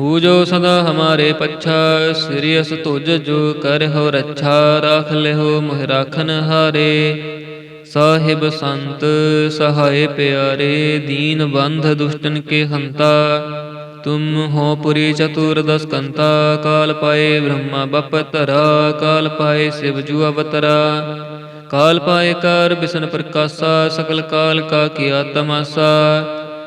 ਹੂ ਸਦਾ ਹਮਾਰੇ ਪੱਛਾ ਸਿਰਿਅਸ ਤੁਜ ਜੋ ਕਰਹੁ ਰੱਛਾ, ਰਾਖ ਲਿਓ ਮੋਹਿ ਰਾਖਨ ਹਾਰੇ। ਸਾਹਿਬ ਸੰਤ, ਸਹਾਏ ਪਿਆਰੇ, ਦੀਨ ਬੰਧ ਦੁਸ਼ਟਨ ਕੇ ਹੰਤਾ। ਤੁਮ ਹੋ ਪੁਰੀ ਚਤੁਰਦਸ ਕੰਤਾ ਕਾਲ ਪਾਏ ਬ੍ਰਹਮਾ ਬਪ ਤਰਾ ਕਾਲ ਪਾਏ ਸਿਵ ਜੂ ਅਵਤਰਾ। ਕਾਲ ਪਾਏ ਕਰ ਬਿਸ਼ਨ ਪ੍ਰਕਾਸ਼ਾ, ਸਕਲ ਕਾਲ ਕਾ ਕੀਆ ਤਮਾਸਾ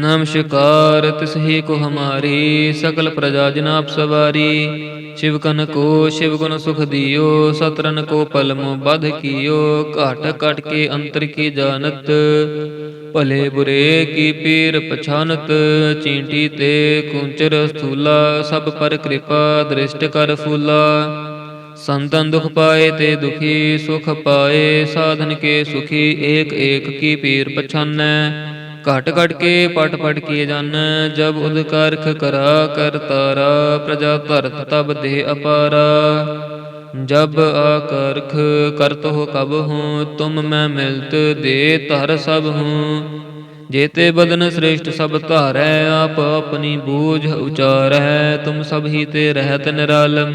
ਨਮਸਕਾਰ ਤਿਸਹੀ ਕੋ ਹਮਾਰੀ, ਸਕਲ ਪ੍ਰਜਾ ਜਨਾਬ ਸਵਾਰੀ। ਸ਼ਿਵ ਕਨ ਕੋ, ਸ਼ਿਵ ਗੁਣ ਸੁਖ ਦਿਓ ਸਤਰਨ ਕੋ ਪਲਮੋ ਬਧ ਕੀਓ, ਘਟ ਕਟ ਕੇ ਅੰਤਰ ਕੀ ਜਾਣਤ। ਭਲੇ ਬੁਰੇ ਕੀ ਪੀਰ ਪਛਾਨਤ, ਚੀਂਟੀ ਤੇ ਕੁੰਚਰ ਸਥੂਲਾ, ਸਭ ਪਰ ਕਿਰਪਾ ਦ੍ਰਿਸ਼ਟ ਕਰ ਫੂਲਾ। ਸੰਤਨ ਦੁਖ ਪਾਏ ਤੇ ਦੁਖੀ, ਸੁਖ ਪਾਏ, ਸਾਧਨ ਕੇ ਸੁਖੀ, ਏਕ ਏਕ ਕੀ ਪੀਰ ਪਛਾਨੈ। ਘਟ ਘਟ ਕੇ ਪਟ ਪਟ ਕੀਏ ਜਾਣੈ ਜਬ ਉਦ ਕਰਖ ਕਰਾ ਕਰ ਤਾਰਾ, ਪ੍ਰਜਾ ਧਰਤ ਤਬ ਦੇ ਅਪਾਰਾ। ਜਬ ਆਕਰਖ ਕਰਤ ਹੋ ਕਬ ਹੂੰ, ਤੁਮ ਮੈਂ ਮਿਲਤ ਦੇ ਧਰ ਸਭ ਹੂੰ। ਜੇਤੇ ਬਦਨ ਸ੍ਰੇਸ਼ਟ ਸਭ ਧਾਰੈ, ਆਪ ਆਪਣੀ ਬੂਝ ਉਚਾਰੈ, ਤੁਮ ਸਭ ਹੀ ਤੇ ਰਹਿਤ ਨਿਰਾਲਮ।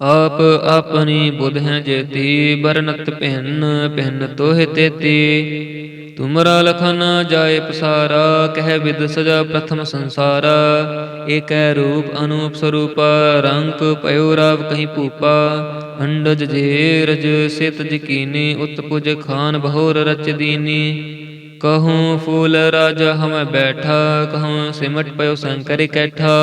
ਆਪ ਆਪਣੀ ਬੁਧ ਜੇਤੀ ਬਰਨਤ ਪਹਿਨ ਪਹਿਨ ਤੋਹਿ ਤੇਤੀ। ਤੁਮਰਾ ਲਖਨ ਜਾਏ ਪਸਾਰਾ, ਕਹਿ ਵਿਦ ਸਜਾ ਪ੍ਰਥਮ ਸੰਸਾਰਾ। ਏਕੈ ਰੂਪ ਅਨੂਪ ਸਰੂਪ, ਰੰਕ ਪਇਓ ਰਾਵ ਕਹੀਂ ਭੂਪਾ। ਅੰਡਜ ਜੇਰਜ ਸਿਤ ਜਕੀਨੀ ਉਤਪੁਜ ਖਾਨ ਬਹੋਰ ਰਚ ਦੀਨੀ। ਕਹੂੰ ਫੂਲ ਰਾਜ ਹਮ ਬੈਠਾ, ਕਹੂੰ ਸਿਮਟ ਪਇਓ ਸੰਕਰ ਕੈਠਾ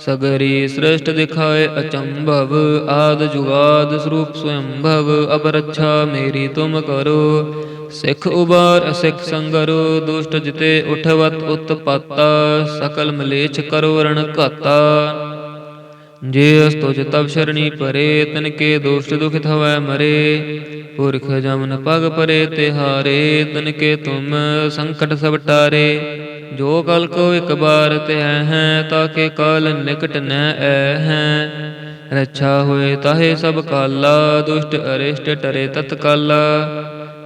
ਸਗਰੀ ਸ੍ਰਿਸ਼ਟ ਦਿਖਾਏ ਅਚੰਭਵ, ਆਦ ਜੁਗਾਦ ਸਰੂਪ ਸਵੰਭਵ ਅਬ ਰੱਛਾ ਮੇਰੀ ਤੁਮ ਕਰੋ। ਸਿੱਖ ਉਬਾਰ, ਅਸਿੱਖ ਸੰਗਰੋ, ਦੁਸ਼ਟ ਜਿਤੇ ਉਠਵਤ ਉਤਪਾਤਾ, ਸਕਲ ਮਲੇਛ ਕਰੋ ਰਣ ਘਾਤਾ। ਜੇ ਅਸਤੁਜ ਤਬ ਸ਼ਰਣੀ ਪਰੇ, ਤਨ ਕੇ ਦੋਸ਼ਟ ਦੁਖਿਤ ਹਵੈ ਮਰੇ। ਪੁਰਖ ਜਮਨ ਪਗ ਪਰੇ ਤਿਹਾਰੇ, ਤਨ ਕੇ ਤੁਮ ਸੰਕਟ ਸਭ ਟਾਰੇ। ਜੋ ਕਲ ਕੋ ਇਕ ਬਾਰ ਤੇ ਹੈ, ਤਾਕੇ ਕਾਲ ਨਿਕਟ ਨ ਐ ਹੈ। ਰੱਛਾ ਹੋਏ ਤਾਹੇ ਸਭ ਕਾਲਾ, ਦੁਸ਼ਟ ਅਰਿਸ਼ਟ ਟਰੇ ਤਤਕਾਲਾ।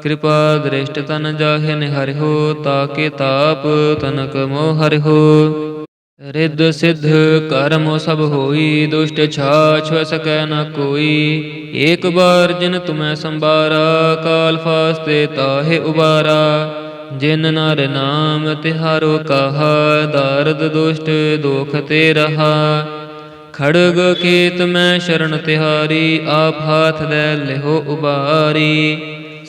ਕਿਰਪਾ ਦ੍ਰਿਸ਼ਟ ਤਨ ਜਾਹੇ ਨਿਹਰਿਓ ਤਾਕੇ ਤਾਪ ਤਨਕ ਮੋਹ ਹੋ ਰਿੱਧ ਸਿੱਧ ਕਰਮ ਸਭ ਹੋਈ, ਦੁਸ਼ਟ ਛਾਛ ਸਕੈ ਨ ਕੋਈ। ਏਕ ਬਾਰ ਜਿਨ ਤੁਮੈ ਸੰਬਾਰਾ ਕਾਲ ਫਾਸਤੇ ਤਾਹੇ ਉਬਾਰਾ। ਜਿਨ ਨਰ ਨਾਮ ਤਿਹਾਰੋ ਕਹਾ, ਦਰਦ ਦੁਸ਼ਟ ਦੋਖ ਤੇ ਰਹਾ। ਖੜਗ ਕੀਤ ਮੈਂ ਸ਼ਰਨ ਤਿਹਾਰੀ, ਆਪ ਹਾਥ ਦੇ ਲਿਹੋ ਉਬਾਰੀ।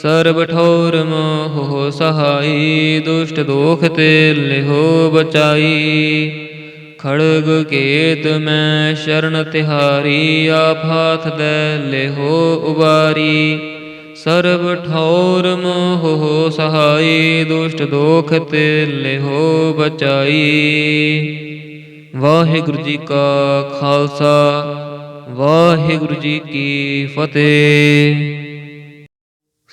ਸਰਬ ਠੌਰ ਮੋਹ ਸਹਾਈ, ਦੁਸ਼ਟ ਦੋਖ ਤੇ ਲਿਹੋ ਬਚਾਈ। ਖੜਗ ਕੇਤ ਮੈਂ ਸ਼ਰਨ ਤਿਹਾਰੀ, ਆਪ ਹਾਥ ਦੇ ਲਿਹੋ ਉਬਾਰੀ। ਸਰਬ ਠੌਰ ਮੋਹ ਸਹਾਈ, ਦੁਸ਼ਟ ਦੋਖ ਤੇ ਲਿਹੋ ਬਚਾਈ। ਵਾਹਿਗੁਰੂ ਜੀ ਕਾ ਖਾਲਸਾ, ਵਾਹਿਗੁਰੂ ਜੀ ਕੀ ਫਤਿਹ।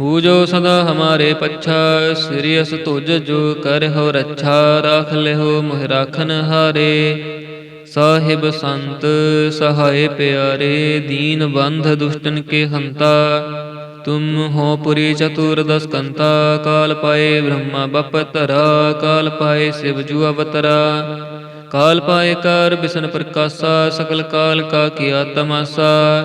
ਹੂ ਸਦਾ ਹਮਾਰੇ ਪੱਛਾ, ਸ੍ਰੀ ਅਸ ਤੁਜ ਜੋ ਕਰ ਹੋ ਰੱਛਾ, ਰਾਖ ਲਿਓ ਮੁਹਿ ਰਾਖਨ ਹਾਰੇ। ਸਾਹਿਬ ਸੰਤ, ਸਹਾਏ ਪਿਆਰੇ, ਦੀਨ ਬੰਧ ਦੁਸ਼ਟਨ ਕੇ ਹੰਤਾ। ਤੁਮ ਹੋ ਪੁਰੀ ਚਤੁਰ ਦਸ ਕੰਤਾ ਕਾਲ ਪਾਏ ਬ੍ਰਹਮਾ ਬਪ ਤਰਾ ਕਾਲ ਪਾਏ ਸਿਵ ਜੂ ਅਵਤਰਾ। ਕਾਲ ਪਾਏ ਕਰ ਬਿਸ਼ਨ ਪ੍ਰਕਾਸ਼ਾ, ਸਕਲ ਕਾਲ ਕਾ ਕੀਆ ਤਮਾਸਾ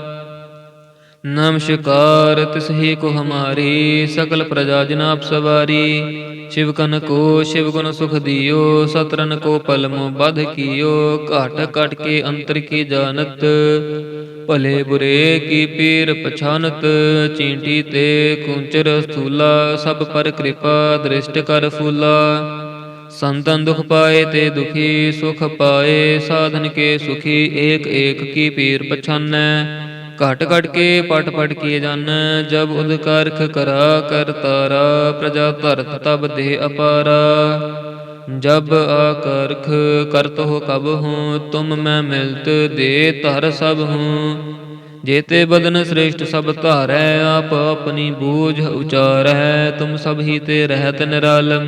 ਨਮਸਕਾਰ ਤਿਸਹੀ ਕੋ ਹਮਾਰੀ, ਸਕਲ ਪ੍ਰਜਾ ਜਨਾਬ ਸਵਾਰੀ। ਸ਼ਿਵ ਕਨ ਕੋ, ਸ਼ਿਵ ਗੁਣ ਸੁਖ ਦਿਓ ਸਤਰਨ ਕੋ ਪਲਮੋ ਬਧ ਕੀਓ, ਘਟ ਘਟ ਕੇ ਅੰਤਰ ਕੀ ਜਾਣਤ। ਭਲੇ ਬੁਰੇ ਕੀ ਪੀਰ ਪਛਾਨਤ, ਚੀਂਟੀ ਤੇ ਕੁੰਚਰ ਸਥੂਲਾ, ਸਭ ਪਰ ਕਿਰਪਾ ਦ੍ਰਿਸ਼ਟ ਕਰ ਫੂਲਾ। ਸੰਤਨ ਦੁਖ ਪਾਏ ਤੇ ਦੁਖੀ, ਸੁਖ ਪਾਏ, ਸਾਧਨ ਕੇ ਸੁਖੀ, ਏਕ ਏਕ ਕੀ ਪੀਰ ਪਛਾਨੈ। ਘਟ ਘਟ ਕੇ ਪਟ ਪਟ ਕੀਏ ਜਾਣ ਜਬ ਉਦ ਕਰਖ ਕਰਾ ਕਰਤਾਰਾ ਪ੍ਰਜਾ ਧਰਤ ਤਬ ਦੇ ਅਪਾਰਾ। ਜਬ ਆਕਰਖ ਕਰਤ ਹੋ ਕਬ ਹੂੰ, ਤੁਮ ਮੈਂ ਮਿਲਤ ਦੇ ਧਰ ਸਭ ਹੂੰ। ਜੇਤੇ ਬਦਨ ਸ੍ਰੇਸ਼ਟ ਸਭ ਧਾਰੈ, ਆਪ ਆਪਣੀ ਬੂਝ ਉਚਾਰੈ, ਤੁਮ ਸਭ ਹੀ ਤੇ ਰਹਿਤ ਨਿਰਾਲਮ।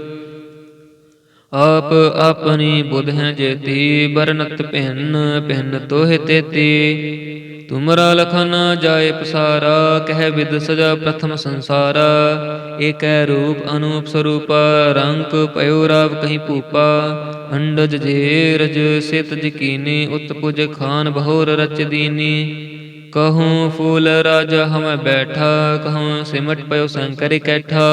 ਆਪ ਆਪਣੀ ਬੁਧ ਜੇਤੀ ਬਰਨਤ ਪਹਿਨ ਪਹਿਨ ਤੋਹਿ ਤੇਤੀ। ਤੁਮਰਾ ਲਖਨ ਜਾਏ ਪਸਾਰਾ, ਕਹਿ ਵਿਦ ਸਜਾ ਪ੍ਰਥਮ ਸੰਸਾਰਾ। ਏਕੈ ਰੂਪ ਅਨੂਪ ਸਰੂਪ, ਰੰਕ ਪਇਓ ਰਾਵ ਕਹੀਂ ਭੂਪਾ। ਅੰਡਜ ਜੇਰਜ ਸਿਤ ਜਕੀਨੀ ਉਤਪੁਜ ਖਾਨ ਬਹੁਰ ਰਚ ਦੀਨੀ। ਕਹੂੰ ਫੂਲ ਰਾਜਾ ਹਮ ਬੈਠਾ, ਕਹੂੰ ਸਿਮਟ ਪਇਓ ਸੰਕਰ ਕੈਠਾ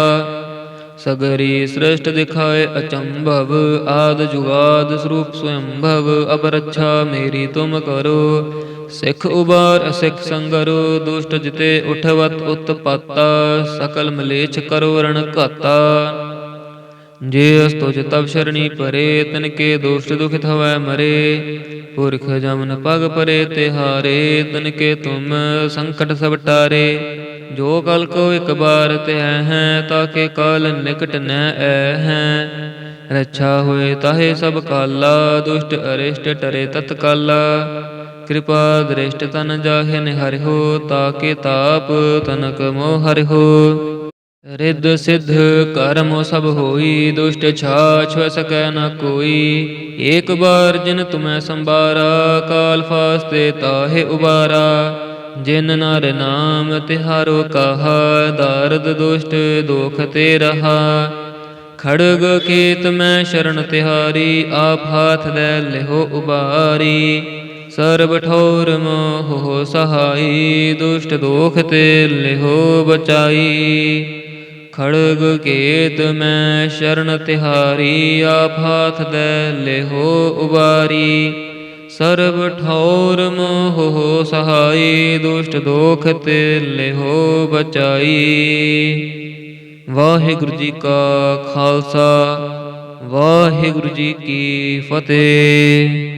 ਸਗਰੀ ਸ੍ਰਿਸ਼ਟ ਦਿਖਾਏ ਅਚੰਭਵ, ਆਦ ਜੁਗਾਦ ਸਰੂਪ ਸਵੰਭਵ ਅਬ ਰੱਛਾ ਮੇਰੀ ਤੁਮ ਕਰੋ। ਸਿੱਖ ਉਬਾਰ, ਅਸਿੱਖ ਸੰਗਰੋ, ਦੁਸ਼ਟ ਜਿਤੇ ਉਠਵਤ ਉਤਪਾਤਾ, ਸਕਲ ਮਲੇਛ ਕਰੋ ਰਣ ਘਾਤਾ। ਜੇ ਅਸਤੁਜ ਤਬ ਸ਼ਰਣੀ ਪਰੇ, ਤਨ ਕੇ ਦੋਸ਼ਟ ਦੁਖਿਤ ਹਵੈ ਮਰੇ। ਪੁਰਖ ਜਮਨ ਪਗ ਪਰੇ ਤਿਹਾਰੇ ਤਨ ਕੇ ਤੁਮ ਸੰਕਟ ਸਭ ਟਾਰੇ। ਜੋ ਕਲ ਕੋ ਇੱਕ ਬਾਰ ਤੈ ਹੈ ਤਾਕੇ ਕਾਲ ਨਿਕਟ ਨ ਐ ਹੈ। ਰੱਛਾ ਹੋਏ ਤਾਹੇ ਸਭ ਕਾਲਾ, ਦੁਸ਼ਟ ਅਰਿਸ਼ਟ ਟਰੇ ਤਤਕਾਲਾ। ਕਿਰਪਾ ਦ੍ਰਿਸ਼ਟ ਤਨ ਜਾਹੇ ਨਿਹਰਿਓ ਤਾਕੇ ਤਾਪ ਤਨਕ ਮੋਹ ਹਰਿਓ ਰਿੱਧ ਸਿੱਧ ਕਰਮ ਸਭ ਹੋਈ, ਦੁਸ਼ਟ ਛਾਛ ਸਕੈ ਨ ਕੋਈ। ਏਕ ਬਾਰ ਜਿਨ ਤੁਮੈ ਸੰਬਾਰਾ ਕਾਲ ਫਾਸਤੇ ਤਾਹੇ ਉਬਾਰਾ। ਜਿਨ ਨਰ ਨਾਮ ਤਿਹਾਰੋ ਕਹਾ, ਦਰਦ ਦੁਸ਼ਟ ਦੋਖ ਤੇ ਰਹਾ। ਖੜਗ ਕੀਤ ਮੈਂ ਸ਼ਰਨ ਤਿਹਾਰੀ, ਆਪ ਹਾਥ ਦੇ ਲਿਹੋ ਉਬਾਰੀ। ਸਰਬ ਠੌਰ ਮੋਹ ਸਹਾਈ, ਦੁਸ਼ਟ ਦੋਖ ਤੇ ਲਿਹੋ ਬਚਾਈ। ਖੜਗ ਕੇਤ ਮੈਂ ਸ਼ਰਨ ਤਿਹਾਰੀ, ਆਪ ਹਾਥ ਦੇ ਲਿਹੋ ਉਬਾਰੀ। ਸਰਬ ਠੌਰ ਮੋਹ ਸਹਾਈ, ਦੁਸ਼ਟ ਦੋਖ ਤੇ ਲਿਹੋ ਬਚਾਈ। ਵਾਹਿਗੁਰੂ ਜੀ ਕਾ ਖਾਲਸਾ, ਵਾਹਿਗੁਰੂ ਜੀ ਕੀ ਫਤਿਹ।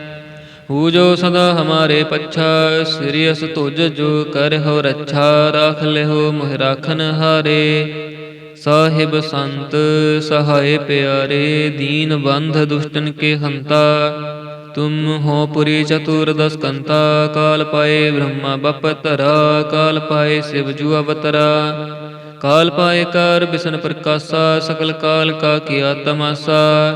ਹੂ ਸਦਾ ਹਮਾਰੇ ਪੱਛਾ ਸਿਰਿਅਸ ਤੁਜ ਜੋ ਕਰ ਹੋ ਰੱਛਾ, ਰਾਖ ਲਿਓ ਮੋਹਿ ਰਾਖਨ ਹਾਰੇ। ਸਾਹਿਬ ਸੰਤ, ਸਹਾਏ ਪਿਆਰੇ, ਦੀਨ ਬੰਧ ਦੁਸ਼ਟਨ ਕੇ ਹੰਤਾ। ਤੁਮ ਹੋ ਪੁਰੀ ਚਤੁਰ ਦਸ ਕੰਤਾ, ਕਾਲ ਪਾਏ ਬ੍ਰਹਮਾ ਬਪ ਤਰਾ ਕਾਲ ਪਾਏ ਸਿਵ ਜੂ ਅਵਤਰਾ। ਕਾਲ ਪਾਏ ਕਰ ਬਿਸ਼ਨ ਪ੍ਰਕਾਸ਼ਾ, ਸਕਲ ਕਾਲ ਕਾ ਕੀਆ ਤਮਾਸਾ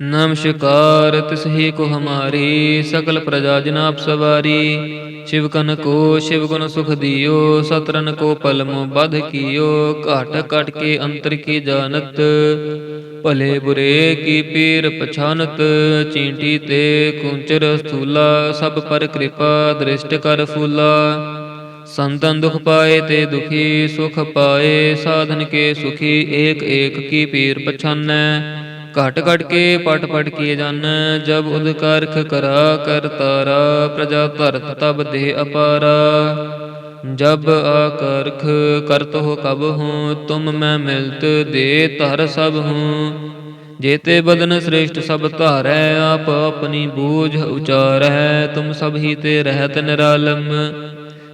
ਨਮਸਕਾਰ ਤਿਸਹੀ ਕੋ ਹਮਾਰੀ, ਸਕਲ ਪ੍ਰਜਾ ਜਨਾਬ ਸਵਾਰੀ। ਸ਼ਿਵ ਕਨ ਕੋ, ਸ਼ਿਵ ਗੁਣ ਸੁਖ ਦਿਓ ਸਤਰਨ ਕੋ ਪਲਮ ਬਧ ਕੀਓ, ਘਟ ਕਟ ਕੇ ਅੰਤਰ ਕੀ ਜਾਣਤ। ਭਲੇ ਬੁਰੇ ਕੀ ਪੀਰ ਪਛਾਨਤ, ਚੀਂਟੀ ਤੇ ਕੁੰਚਰ ਸਥੂਲਾ, ਸਭ ਪਰ ਕਿਰਪਾ ਦ੍ਰਿਸ਼ਟ ਕਰ ਫੂਲਾ। ਸੰਤਨ ਦੁਖ ਪਾਏ ਤੇ ਦੁਖੀ, ਸੁਖ ਪਾਏ, ਸਾਧਨ ਕੇ ਸੁਖੀ, ਏਕ ਏਕ ਕੀ ਪੀਰ ਪਛਾਨੈ। ਘਟ ਘਟ ਕੇ ਪਟ ਪਟ ਕੀਏ ਜਨ, ਜਬ ਉਦ ਕਰਖ ਕਰਾ ਕਰ ਤਾਰਾ, ਪ੍ਰਜਾ ਧਰਤ ਤਬ ਦੇ ਅਪਾਰਾ। ਜਬ ਆਕਰਖ ਕਰਤ ਹੋ ਕਬ ਹੂੰ, ਤੁਮ ਮੈਂ ਮਿਲਤ ਦੇ ਧਰ ਸਭ ਹੂੰ। ਜੇਤੇ ਬਦਨ ਸ੍ਰੇਸ਼ਟ ਸਭ ਧਾਰੈ, ਆਪ ਆਪਣੀ ਬੂਝ ਉਚਾਰੈ, ਤੁਮ ਸਭ ਹੀ ਤੇ ਰਹਿਤ ਨਿਰਾਲਮ।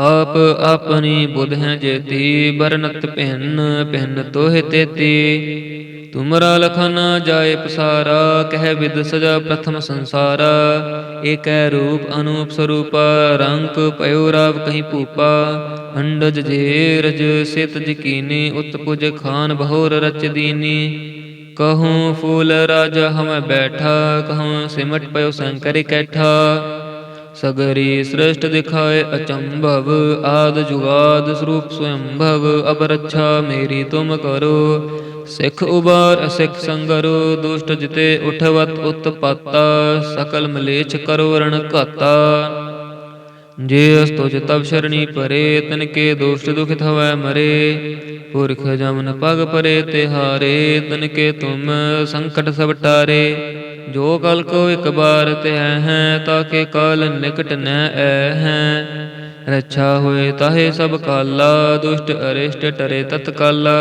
ਆਪ ਆਪਣੀ ਬੁਧ ਹੈ ਜੇਤੀ ਬਰਨਤ ਪਹਿਨ ਪਹਿਨ ਤੋਹਿ ਤੇਤੀ। ਤੁਮਰਾ ਲਖਨ ਜਾਏ ਪਸਾਰਾ, ਕਹਿ ਵਿਦ ਸਜਾ ਪ੍ਰਥਮ ਸੰਸਾਰਾ। ਏਕੈ ਰੂਪ ਅਨੂਪ ਸਰੂਪ, ਰੰਕ ਪਇਓ ਰਾਵ ਕਹੀਂ ਭੂਪਾ। ਅੰਡਜ ਜੇਰਜ ਸਿਤ ਜਕੀਨੀ ਉਤਪੁਜ ਖਾਨ ਬਹੋਰ ਰਚ ਦੀਨੀ। ਕਹੂੰ ਫੂਲ ਰਾਜ ਹਮ ਬੈਠਾ, ਕਹੂੰ ਸਿਮਟ ਪਇਓ ਸੰਕਰ ਕੈਠਾ ਸਗਰੀ ਸ੍ਰਿਸ਼ਟ ਦਿਖਾਏ ਅਚੰਭਵ, ਆਦ ਜੁਗਾਦ ਸਰੂਪ ਸਵੰਭਵ ਅਬ ਰੱਛਾ ਮੇਰੀ ਤੁਮ ਕਰੋ। ਸਿੱਖ ਉਬਾਰ, ਅਸਿੱਖ ਸੰਗਰੋ, ਦੁਸ਼ਟ ਜਿਤੇ ਉਠਵਤ ਉਤਪਾਤਾ, ਸਕਲ ਮਲੇਛ ਕਰੋ ਰਣ ਘਾਤਾ। ਜੇ ਅਸਤੁਜ ਤਬ ਸ਼ਰਣੀ ਪਰੇ, ਤਨ ਕੇ ਦੋਸ਼ ਦੁਖਿਤ ਹਵੈ ਮਰੇ। ਪੁਰਖ ਜਮਨ ਪਗ ਪਰੇ ਤਿਹਾਰੇ, ਤਨ ਕੇ ਤੁਮ ਸੰਕਟ ਸਭ ਟਾਰੇ। ਜੋ ਕਲ ਕੋ ਇੱਕ ਬਾਰ ਤੇ ਹੈ ਤਾਕੇ ਕਾਲ ਨਿਕਟ ਨ ਐ ਹੈ। ਰੱਛਾ ਹੋਏ ਤਾਹੇ ਸਭ ਕਾਲਾ, ਦੁਸ਼ਟ ਅਰਿਸ਼ਟ ਟਰੇ ਤਤਕਾਲਾ।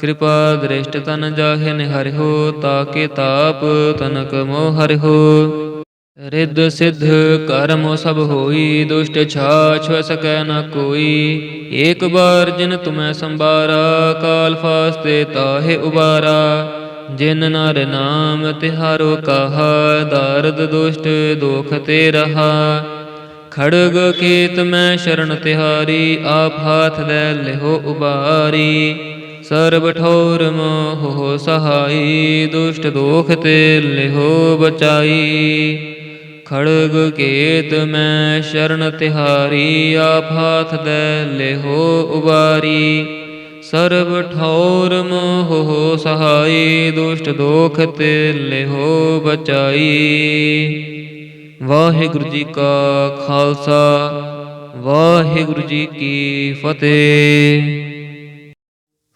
ਕਿਰਪਾ ਦ੍ਰਿਸ਼ਟ ਤਨ ਜਾਹੇ ਨਿਹਰਿਓ ਤਾਕੇ ਤਾਪ ਤਨਕ ਮੋਹ ਹੋ ਰਿੱਧ ਸਿੱਧ ਕਰਮ ਸਭ ਹੋਈ, ਦੁਸ਼ਟ ਛਾਛ ਸਕੈ ਨ ਕੋਈ। ਏਕ ਬਾਰ ਜਿਨ ਤੁਮੈ ਸੰਬਾਰਾ ਕਾਲ ਫਾਸਤੇ ਤਾਹੇ ਉਬਾਰਾ। ਜਿਨ ਨਰ ਨਾਮ ਤਿਹਾਰੋ ਕਹਾ, ਦਰਦ ਦੁਸ਼ਟ ਦੋਖ ਤੇ ਰਹਾ। ਖੜਗ ਕੀਤ ਮੈਂ ਸ਼ਰਨ ਤਿਹਾਰੀ, ਆਪ ਹਾਥ ਦੇ ਲਿਹੋ ਉਬਾਰੀ। ਸਰਬ ਠੌਰ ਮੋਹ ਸਹਾਈ, ਦੁਸ਼ਟ ਦੋਖ ਤੇ ਲਿਹੋ ਬਚਾਈ। ਖੜਗ ਕੇਤ ਮੈਂ ਸ਼ਰਨ ਤਿਹਾਰੀ, ਆਪ ਹਾਥ ਦੇ ਲਿਹੋ ਉਬਾਰੀ। ਸਰਬ ਠੌਰ ਮੋਹ ਸਹਾਈ, ਦੁਸ਼ਟ ਦੋਖ ਤੇ ਲਿਹੋ ਬਚਾਈ। ਵਾਹਿਗੁਰੂ ਜੀ ਕਾ ਖਾਲਸਾ, ਵਾਹਿਗੁਰੂ ਜੀ ਕੀ ਫਤਿਹ।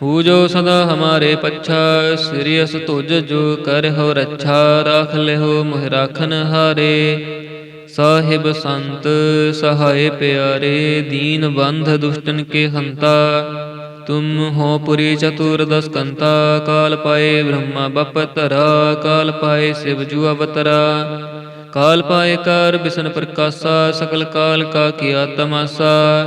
ਪੂਜੋ ਸਦਾ ਹਮਾਰੇ ਪੱਛਾ, ਸ੍ਰੀ ਅਸ ਤੁਜ ਜੋ ਕਰ ਹੋ ਰੱਛਾ, ਰਾਖ ਲਿਓ ਮੁਹਿ ਰਾਖਨ ਹਾਰੇ। ਸਾਹਿਬ ਸੰਤ, ਸਹਾਏ ਪਿਆਰੇ, ਦੀਨ ਬੰਧ ਦੁਸ਼ਟਨ ਕੇ ਹੰਤਾ। ਤੁਮ ਹੋ ਪੁਰੀ ਚਤੁਰਦਸ ਕੰਤਾ ਕਾਲ ਪਾਏ ਬ੍ਰਹਮਾ ਬਪ ਤਰਾ ਕਾਲ ਪਾਏ ਸਿਵ ਜੂ ਅਵਤਰਾ। ਕਾਲ ਪਾਏ ਕਰ ਬਿਸ਼ਨ ਪ੍ਰਕਾਸ਼ਾ, ਸਕਲ ਕਾਲ ਕਾ ਕੀਆ ਤਮਾਸਾ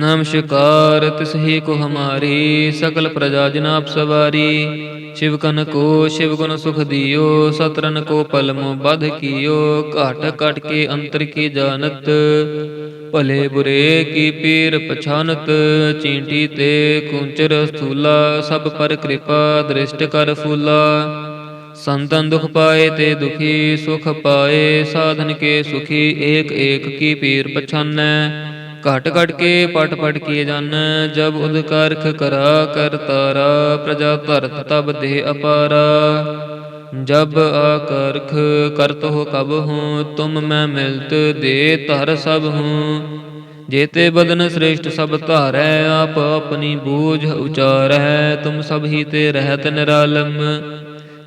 ਨਮਸਕਾਰ ਤਿਸਹੀ ਕੋ ਹਮਾਰੀ, ਸਕਲ ਪ੍ਰਜਾ ਜਨਾਬ ਸਵਾਰੀ। ਸ਼ਿਵ ਕਨ ਕੋ, ਸ਼ਿਵ ਗੁਣ ਸੁਖ ਦਿਓ, ਸਤਰਨ ਕੋ ਪਲਮੋ ਬਧ ਕੀਓ, ਘਟ ਕਟ ਕੇ ਅੰਤਰ ਕੀ ਜਾਣਤ। ਭਲੇ ਬੁਰੇ ਕੀ ਪੀਰ ਪਛਾਨਤ, ਚੀਂਟੀ ਤੇ ਕੁੰਚਰ ਸਥੂਲਾ, ਸਭ ਪਰ ਕਿਰਪਾ ਦ੍ਰਿਸ਼ਟ ਕਰ ਫੂਲਾ। ਸੰਤਨ ਦੁਖ ਪਾਏ ਤੇ ਦੁਖੀ, ਸੁਖ ਪਾਏ, ਸਾਧਨ ਕੇ ਸੁਖੀ, ਏਕ ਏਕ ਕੀ ਪੀਰ ਪਛਾਨੈ। ਘਟ ਘਟ ਕੇ ਪਟ ਪਟ ਕੀਏ ਜਾਣੈ ਜਬ ਉਦ ਕਰਖ ਕਰਾ ਕਰ ਤਾਰਾ, ਪ੍ਰਜਾ ਧਰਤ ਤਬ ਦੇ ਅਪਾਰਾ। ਜਬ ਆਕਰਖ ਕਰਤ ਹੋ ਕਬ ਹੂੰ, ਤੁਮ ਮੈਂ ਮਿਲਤ ਦੇ ਧਰ ਸਭ ਹੂੰ। ਜੇਤੇ ਬਦਨ ਸ੍ਰੇਸ਼ਟ ਸਭ ਧਾਰੈ, ਆਪ ਆਪਣੀ ਬੂਝ ਉਚਾਰੈ, ਤੁਮ ਸਭ ਹੀ ਤੇ ਰਹਿਤ ਨਿਰਾਲਮ।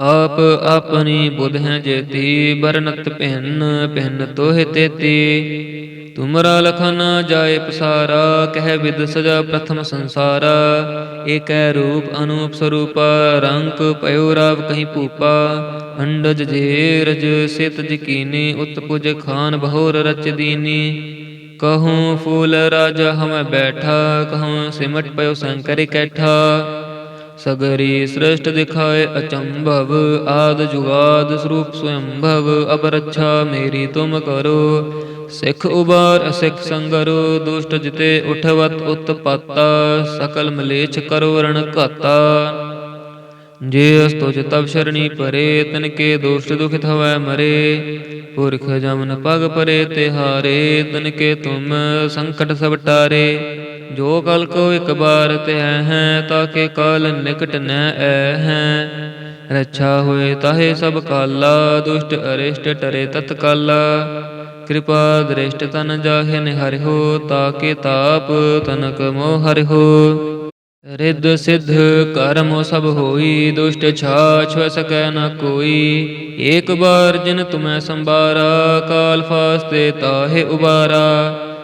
ਆਪ ਆਪਣੀ ਬੁਧ ਹੈ ਜੇਤੀ ਬਰਨਤ ਪਹਿਨ ਪਹਿਨ ਤੋਹਿ ਤੇਤੀ। ਤੁਮਰਾ ਲਖਨ ਜਾਏ ਪਸਾਰਾ, ਕਹਿ ਵਿਦ ਸਜਾ ਪ੍ਰਥਮ ਸੰਸਾਰਾ। ਏਕੈ ਰੂਪ ਅਨੂਪ ਸਰੂਪ, ਰੰਕ ਪਇਓ ਰਾਵ ਕਹੀਂ ਭੂਪਾ। ਅੰਡਜ ਜੇਰਜ ਸਿਤ ਜਕੀਨੀ ਉਤਪੁਜ ਖਾਨ ਬਹੋਰ ਰਚ ਦੀਨੀ। ਕਹੂੰ ਫੂਲ ਰਾਜ ਹਮ ਬੈਠਾ, ਕਹੂੰ ਸਿਮਟ ਪਇਓ ਸੰਕਰ ਕੈਠਾ ਸਗਰੀ ਸ੍ਰਿਸ਼ਟ ਦਿਖਾਏ ਅਚੰਭਵ, ਆਦ ਜੁਗਾਦ ਸਰੂਪ ਸਵੰਭਵ ਅਬ ਰੱਛਾ ਮੇਰੀ ਤੁਮ ਕਰੋ। ਸਿੱਖ ਉਬਾਰ, ਅਸਿੱਖ ਸੰਗਰੋ, ਦੁਸ਼ਟ ਜਿਤੇ ਉਠਵਤ ਉਤਪਾਤਾ, ਸਕਲ ਮਲੇਛ ਕਰੋ ਰਣ ਘਾਤਾ। ਜੇ ਅਸਤੁਜ ਤਬ ਸ਼ਰਣੀ ਪਰੇ, ਤਨ ਕੇ ਦੋਸ਼ਟ ਦੁਖਿਤ ਹਵੈ ਮਰੇ। ਪੁਰਖ ਜਮਨ ਪਗ ਪਰੇ ਤਿਹਾਰੇ, ਤਨ ਕੇ ਤੁਮ ਸੰਕਟ ਸਭ ਟਾਰੇ ਜੋ ਕਲ ਕੋ ਇਕ ਬਾਰ ਤੇ ਹੈ, ਤਾਕੇ ਕਾਲ ਨਿਕਟ ਨ ਐ ਹੈ। ਰੱਛਾ ਹੋਏ ਤਾਹੇ ਸਭ ਕਾਲਾ, ਦੁਸ਼ਟ ਅਰਿਸ਼ਟ ਟਰੇ ਤਤਕਾਲਾ। ਕਿਰਪਾ ਦ੍ਰਿਸ਼ਟ ਤਨ ਜਾਹੇ ਨਿਹਰਿਓ ਤਾਕੇ ਤਾਪ ਤਨਕ ਮੋਹ ਹਰਿਓ ਰਿੱਧ ਸਿੱਧ ਕਰਮ ਸਭ ਹੋਈ, ਦੁਸ਼ਟ ਛਾਛ ਸਕੈ ਨ ਕੋਈ। ਏਕ ਬਾਰ ਜਿਨ ਤੁਮੈ ਸੰਬਾਰਾ ਕਾਲ ਫਾਸਤੇ ਤਾਹੇ ਉਬਾਰਾ।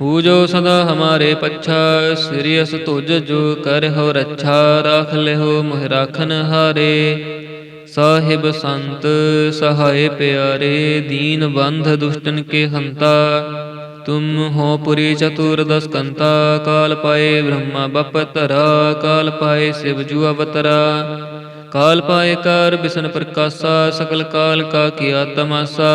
ਹੂ ਜੋ ਸਦਾ ਹਮਾਰੇ ਪੱਛਾ ਸ੍ਰੀ ਅਸ ਤੁਜ ਜੋ ਕਰ ਹੋ ਰੱਛਾ ਰਾਖ ਲਿਓ ਮੋਹਿ ਰਾਖਨ ਹਾਰੇ ਸਾਹਿਬ ਸੰਤ ਸਹਾਏ ਪਿਆਰੇ ਦੀਨ ਬੰਧ ਦੁਸ਼ਟਨ ਕੇ ਹੰਤਾ ਤੁਮ ਹੋ ਪੁਰੀ ਚਤੁਰ ਦਸਕੰਤਾ ਕਾਲ ਪਾਏ ਬ੍ਰਹਮਾ ਬਪ ਤਰਾ ਕਾਲ ਪਾਏ ਸਿਵ ਜੂ ਅਵਤਰਾ ਕਾਲ ਪਾਏ ਕਰ ਬਿਸ਼ਨ ਪ੍ਰਕਾਸ਼ਾ ਸਕਲ ਕਾਲ ਕਾ ਕੀਆ ਤਮਾਸਾ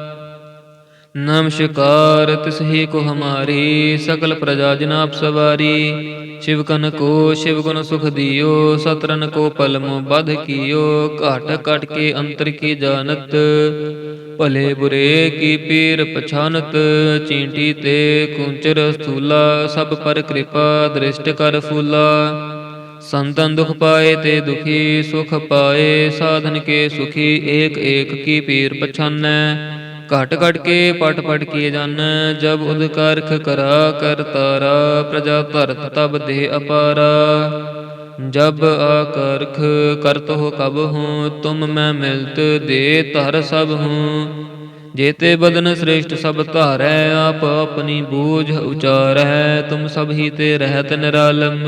ਨਮਸਕਾਰ ਤਿਸਹੀ ਕੋ ਹਮਾਰੀ, ਸਕਲ ਪ੍ਰਜਾ ਜਨਾਬ ਸਵਾਰੀ। ਸ਼ਿਵ ਕਨ ਕੋ, ਸ਼ਿਵ ਗੁਣ ਸੁਖ ਦਿਓ, ਸਤਰਨ ਕੋ ਪਲਮੋ ਬਧ ਕੀਓ, ਘਟ ਘਟ ਕੇ ਅੰਤਰ ਕੀ ਜਾਣਤ। ਭਲੇ ਬੁਰੇ ਕੀ ਪੀਰ ਪਛਾਨਤ, ਚੀਂਟੀ ਤੇ ਕੁੰਚਰ ਸਥੂਲਾ, ਸਭ ਪਰ ਕਿਰਪਾ ਦ੍ਰਿਸ਼ਟ ਕਰ ਫੂਲਾ। ਸੰਤਨ ਦੁਖ ਪਾਏ ਤੇ ਦੁਖੀ ਸੁਖ ਪਾਏ, ਸਾਧਨ ਕੇ ਸੁਖੀ ਏਕ ਏਕ ਕੀ ਪੀਰ ਪਛਾਨੈ। ਘਟ ਘਟ ਕੇ ਪਟ ਪਟ ਕੀ ਜਾਣੈ ਜਬ ਉਦ ਕਰਖ ਕਰਾ ਕਰਤਾਰਾ ਪ੍ਰਜਾ ਧਰਤ ਤਬ ਦੇ ਅਪਾਰਾ। ਜਬ ਆਕਰਖ ਕਰਤ ਹੋ ਕਬ ਹੂੰ, ਤੁਮ ਮੈਂ ਮਿਲਤ ਦੇ ਧਰ ਸਭ ਹੂੰ। ਜੇਤੇ ਬਦਨ ਸ੍ਰੇਸ਼ਟ ਸਭ ਧਾਰੈ, ਆਪ ਆਪਣੀ ਬੂਝ ਉਚਾਰੈ, ਤੁਮ ਸਭ ਹੀ ਤੇ ਰਹਿਤ ਨਿਰਾਲਮ।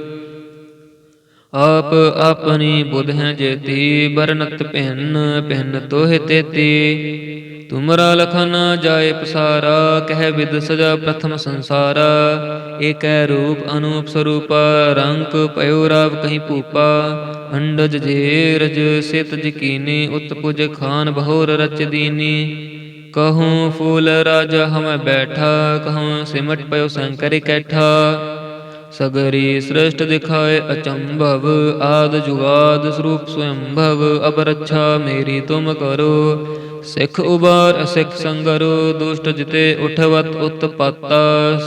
ਆਪ ਆਪਣੀ ਬੁਧ ਜੇਤੀ ਬਰਨਤ ਪਹਿਨ ਪਹਿਨ ਤੋਹਿ ਤੇਤੀ। ਤੁਮਰਾ ਲਖਨ ਜਾਏ ਪਸਾਰਾ, ਕਹਿ ਵਿਦ ਸਜਾ ਪ੍ਰਥਮ ਸੰਸਾਰਾ। ਏਕੈ ਰੂਪ ਅਨੂਪ ਸਰੂਪ, ਰੰਕ ਪਇਓ ਰਾਵ ਕਹੀਂ ਭੂਪਾ। ਅੰਡਜ ਜੇ ਰਜ ਸਿਤ ਜਕੀਨੀ ਉਤਪੁਜ ਖਾਨ ਬਹੋਰ ਰਚ ਦੀਨੀ। ਕਹੂੰ ਫੂਲ ਰਾਜਾ ਹਮ ਬੈਠਾ, ਕਹੂੰ ਸਿਮਟ ਪਇਓ ਸੰਕਰ ਕੈਠਾ ਸਗਰੀ ਸ੍ਰਿਸ਼ਟ ਦਿਖਾਏ ਅਚੰਭਵ, ਆਦ ਜੁਗਾਦ ਸਰੂਪ ਸਵੰਭਵ ਅਬ ਰੱਛਾ ਮੇਰੀ ਤੁਮ ਕਰੋ। ਸਿੱਖ ਉਬਾਰ, ਅਸਿੱਖ ਸੰਗਰੋ, ਦੁਸ਼ਟ ਜਿਤੇ ਉਠਵਤ ਉਤਪਾਤਾ,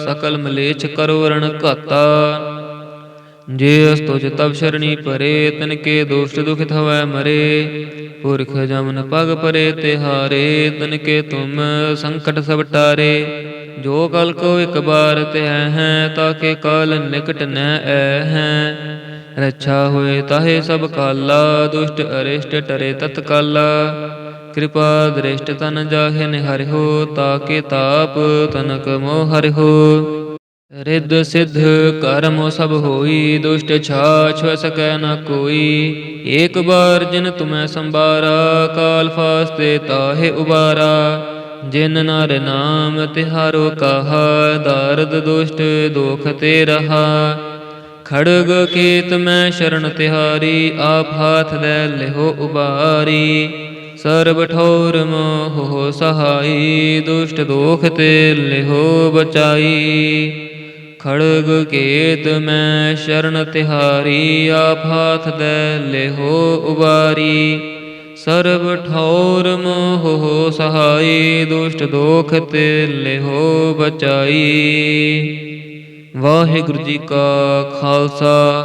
ਸਕਲ ਮਲੇਛ ਕਰੋ ਰਣ ਘਾਤਾ। ਜੇ ਅਸਤੁਜ ਤਬ ਸ਼ਰਣੀ ਪਰੇ, ਤਨ ਕੇ ਦੁਸ਼ਟ ਦੁਖਿਤ ਹਵੈ ਮਰੇ। ਪੁਰਖ ਜਮਨ ਪਗ ਪਰੇ ਤਿਹਾਰੇ, ਤਨ ਕੇ ਤੁਮ ਸੰਕਟ ਸਭ ਟਾਰੇ। ਜੋ ਕਲ ਕੋ ਇਕ ਬਾਰ ਤੈ ਹੈ, ਤਾਕੇ ਕਾਲ ਨਿਕਟ ਨ ਐ ਹੈ। ਰੱਛਾ ਹੋਏ ਤਾਹੇ ਸਭ ਕਾਲਾ, ਦੁਸ਼ਟ ਅਰਿਸ਼ਟ ਟਰੇ ਤਤਕਾਲਾ। ਕਿਰਪਾ ਦ੍ਰਿਸ਼ਟ ਤਨ ਜਾਹੇ ਨਿਹਰਿਓ ਤਾਕੇ ਤਾਪ ਤਨਕ ਮੋਹ ਹਰਿ ਹੋ ਰਿੱਧ ਸਿੱਧ ਕਰਮ ਸਭ ਹੋਈ, ਦੁਸ਼ਟ ਛਾਛ ਸਕੈ ਨ ਕੋਈ। ਏਕ ਬਾਰ ਜਿਨ ਤੁਮੈ ਸੰਬਾਰਾ ਕਾਲ ਫਾਸਤੇ ਤਾਹੇ ਉਬਾਰਾ। ਜਿਨ ਨਰ ਨਾਮ ਤਿਹਾਰੋ ਕਹਾ, ਦਰਦ ਦੁਸ਼ਟ ਦੋਖ ਤੇ ਰਹਾ। ਖੜਗ ਕੇਤ ਮੈਂ ਸ਼ਰਨ ਤਿਹਾਰੀ, ਆਪ ਹਾਥ ਲੈ ਲਿਹੋ ਉਬਾਰੀ। ਸਰਬ ਠੌਰ ਮੋਹ ਸਹਾਈ, ਦੁਸ਼ਟ ਦੋਖ ਤੇ ਲਿਹੋ ਬਚਾਈ। ਖੜਗ ਕੇਤ ਮੈਂ ਸ਼ਰਨ ਤਿਹਾਰੀ, ਆਪ ਹਾਥ ਦੇ ਲਿਹੋ ਉਬਾਰੀ। ਸਰਬ ਠੌਰ ਮੋਹ ਸਹਾਈ, ਦੁਸ਼ਟ ਦੋਖ ਤੇ ਲਿਹੋ ਬਚਾਈ। ਵਾਹਿਗੁਰੂ ਜੀ ਕਾ ਖਾਲਸਾ,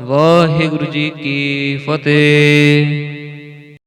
ਵਾਹਿਗੁਰੂ ਜੀ ਕੀ ਫਤਿਹ।